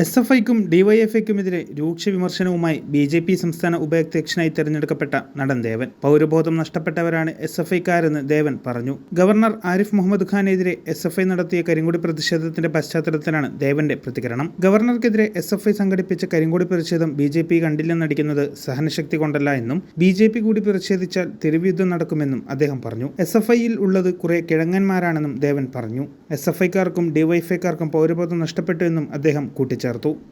S F ഐക്കും ഡിവൈഎഫ്ഐക്കുമെതിരെ രൂക്ഷ വിമർശനവുമായി B J P സംസ്ഥാന ഉപാധ്യക്ഷനായി തെരഞ്ഞെടുക്കപ്പെട്ട നടൻ ദേവൻ. പൗരബോധം നഷ്ടപ്പെട്ടവരാണ് എസ് എഫ് ഐക്കാരെന്ന് ദേവൻ പറഞ്ഞു. ഗവർണർ ആരിഫ് മുഹമ്മദ് ഖാനെതിരെ എസ് എഫ് ഐ നടത്തിയ കരിങ്കൊടി പ്രതിഷേധത്തിന്റെ പശ്ചാത്തലത്തിലാണ് ദേവന്റെ പ്രതികരണം. ഗവർണർക്കെതിരെ എസ് എഫ് ഐ സംഘടിപ്പിച്ച കരിങ്കൊടി പ്രതിഷേധം ബി ജെ പി കണ്ടില്ലെന്നടിക്കുന്നത് സഹനശക്തി കൊണ്ടല്ല എന്നും ബി ജെ പി കൂടി പ്രതിഷേധിച്ചാൽ തെരുവുയുദ്ധം നടക്കുമെന്നും അദ്ദേഹം പറഞ്ഞു. എസ് എഫ് ഐയിൽ ഉള്ളത് കുറെ കിഴങ്ങന്മാരാണെന്നും ദേവൻ പറഞ്ഞു. എസ് എഫ് ഐക്കാർക്കും ഡിവൈഎഫ്ഐക്കാർക്കും പൗരബോധം നഷ്ടപ്പെട്ടു എന്നും അദ്ദേഹം കൂട്ടിച്ചേർത്തു.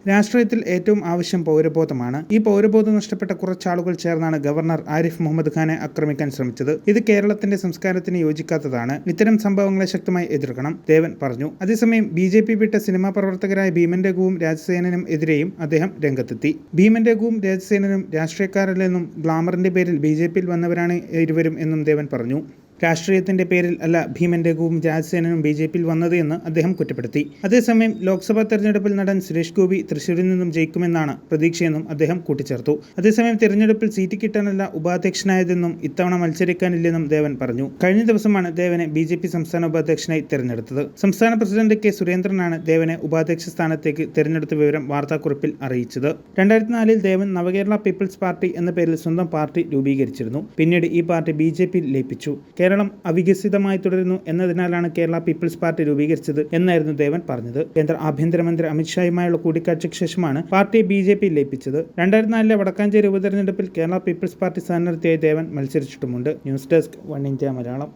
രാഷ്ട്രീയത്തിൽ ഏറ്റവും ആവശ്യം പൗരബോധമാണ്. ഈ പൗരബോധം നഷ്ടപ്പെട്ട കുറച്ചാളുകൾ ചേർന്നാണ് ഗവർണർ ആരിഫ് മുഹമ്മദ് ഖാനെ ആക്രമിക്കാൻ ശ്രമിച്ചത്. ഇത് കേരളത്തിന്റെ സംസ്കാരത്തിന് യോജിക്കാത്തതാണ്. ഇത്തരം സംഭവങ്ങളെ ശക്തമായി എതിർക്കണം ദേവൻ പറഞ്ഞു. അതേസമയം ബി ജെ പി വിട്ട സിനിമാ പ്രവർത്തകരായ ഭീമൻ രഘുവും രാജസേനനും എതിരെയും അദ്ദേഹം രംഗത്തെത്തി. ഭീമൻ രഘുവും രാജസേനനും രാഷ്ട്രീയക്കാരല്ലെന്നും ഗ്ലാമറിന്റെ പേരിൽ ബി ജെ പിയിൽ വന്നവരാണ് ഇരുവരും എന്നും ദേവൻ പറഞ്ഞു. രാഷ്ട്രീയത്തിന്റെ പേരിൽ അല്ല ഭീമൻ രഘുവും രാജസേനനും ബി ജെ പിയിൽ വന്നത് എന്ന് അദ്ദേഹം കുറ്റപ്പെടുത്തി. അതേസമയം ലോക്സഭാ തെരഞ്ഞെടുപ്പിൽ നടൻ സുരേഷ് ഗോപി തൃശൂരിൽ നിന്നും ജയിക്കുമെന്നാണ് പ്രതീക്ഷയെന്നും അദ്ദേഹം കൂട്ടിച്ചേർത്തു. അതേസമയം തെരഞ്ഞെടുപ്പിൽ സീറ്റ് കിട്ടാനല്ല ഉപാധ്യക്ഷനായതെന്നും ഇത്തവണ മത്സരിക്കാനില്ലെന്നും ദേവൻ പറഞ്ഞു. കഴിഞ്ഞ ദിവസമാണ് ദേവനെ ബി ജെ പി സംസ്ഥാന ഉപാധ്യക്ഷനായി തെരഞ്ഞെടുത്തത്. സംസ്ഥാന പ്രസിഡന്റ് കെ സുരേന്ദ്രനാണ് ദേവനെ ഉപാധ്യക്ഷ സ്ഥാനത്തേക്ക് തെരഞ്ഞെടുത്ത വിവരം വാർത്താക്കുറിപ്പിൽ അറിയിച്ചത്. രണ്ടായിരത്തി നാലിൽ ദേവൻ നവകേരള പീപ്പിൾസ് പാർട്ടി എന്ന പേരിൽ സ്വന്തം പാർട്ടി രൂപീകരിച്ചിരുന്നു. പിന്നീട് ഈ പാർട്ടി ബി ജെ പിയിൽ ലയിപ്പിച്ചു. കേരളം അവികസിതമായി തുടരുന്നു എന്നതിനാലാണ് കേരള പീപ്പിൾസ് പാർട്ടി രൂപീകരിച്ചത് എന്നായിരുന്നു ദേവൻ പറഞ്ഞത്. കേന്ദ്ര ആഭ്യന്തരമന്ത്രി അമിത്ഷായുമായുള്ള കൂടിക്കാഴ്ചയ്ക്ക് ശേഷമാണ് പാർട്ടിയെ ബി ജെ പി ലയിപ്പിച്ചത്. രണ്ടായിരത്തി നാലിലെ വടക്കാഞ്ചേരി ഉപതെരഞ്ഞെടുപ്പിൽ കേരള പീപ്പിൾസ് പാർട്ടി സ്ഥാനാർത്ഥിയായി ദേവൻ മത്സരിച്ചിട്ടുമുണ്ട്. News desk one India Malayalam.